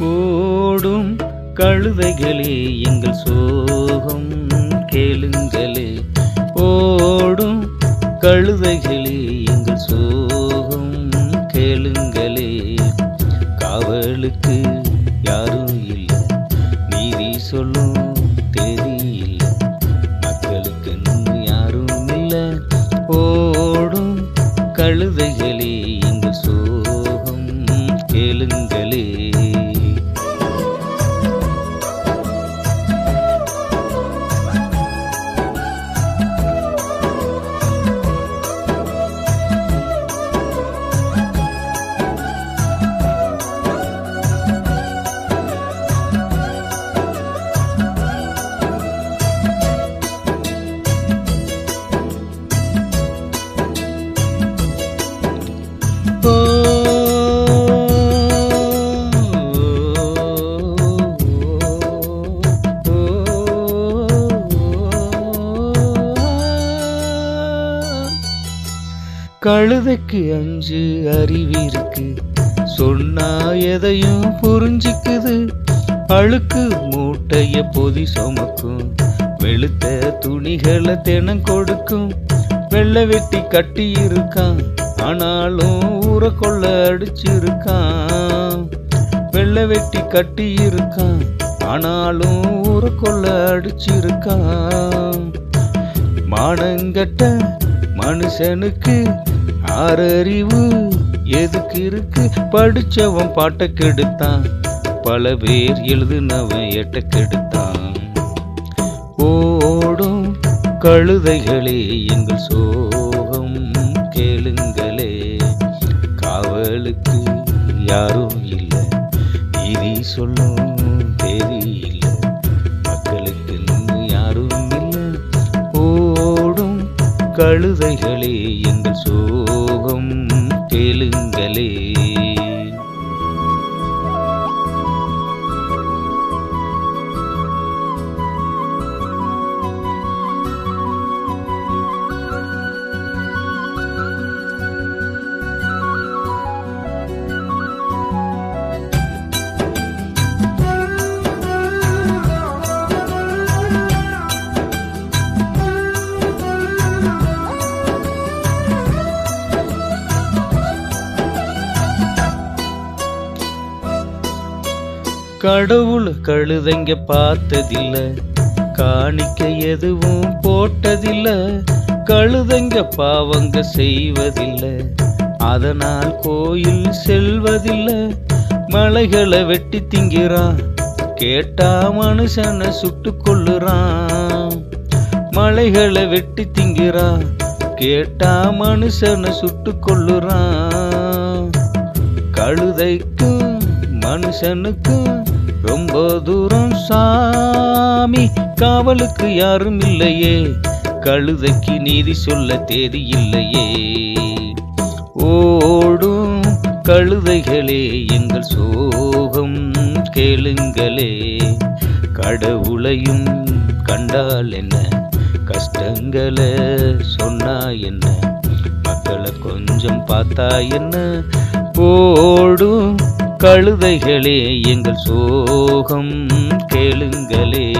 ஓடும் கழுதைகளே எங்கள் சோகம் கேளுங்களே. ஓடும் கழுதைகளே எங்கள் சோகம் கேளுங்களே. காவலுக்கு யாரும் இல்லை நீதி சொல்லும் கழுதைக்கு அஞ்சு அறிவிருக்கு. சொன்னா எதையும் புரிஞ்சுக்குது. அழுக்கு மூட்டைய பொதி சுமக்கும். வெளுத்த துணிகளை தினம் கொடுக்கும். வெள்ளை வெட்டி கட்டி இருக்கான். ஆனாலும் ஊரை கொள்ள அடிச்சிருக்கான். வெள்ளை வெட்டி கட்டி இருக்கான். ஆனாலும் ஊரை கொள்ள அடிச்சிருக்கான். மானங்கட்ட மனுஷனுக்கு ஆறறிவு எதுக்கு இருக்கு? படிச்சவன் பாட்டை கெடுத்தான். பல பேர் எழுதுனவன் எட்ட கெடுத்தான். ஓடும் கழுதைகளே எங்கள் சோகம் கேளுங்களே. காவலுக்கு யாரும் கழுதைகளே எங்கள் சோகம் கேளுங்களே. கடவுள் கழுதைங்க பார்த்ததில்ல காணிக்க எதுவும் போட்டதில்ல கழுதைங்க பாவங்க செய்வதில்ல அதனால் கோயில் செல்வதில்ல மலைகளை வெட்டி திங்கிறான் கேட்டா மனுஷனை சுட்டு கொள்ளுறான் மலைகளை வெட்டி திங்கிறான் கேட்டா மனுஷனை சுட்டு கொள்ளுறான் கழுதைக்கும் மனுஷனுக்கும் ரொம்ப தூரம் சாமி. காவலுக்கு யாரும் இல்லையே. கழுதைக்கு நீதி சொல்ல தேதி இல்லையே. ஓடும் கழுதைகளே எங்கள் சோகம் கேளுங்களே. கடவுளையும் கண்டால் என்ன? கஷ்டங்களை சொன்னா என்ன? மக்களை கொஞ்சம் பார்த்தா என்ன? ஓடும் கழுதைகளே எங்கள் சோகம் கேளுங்களே.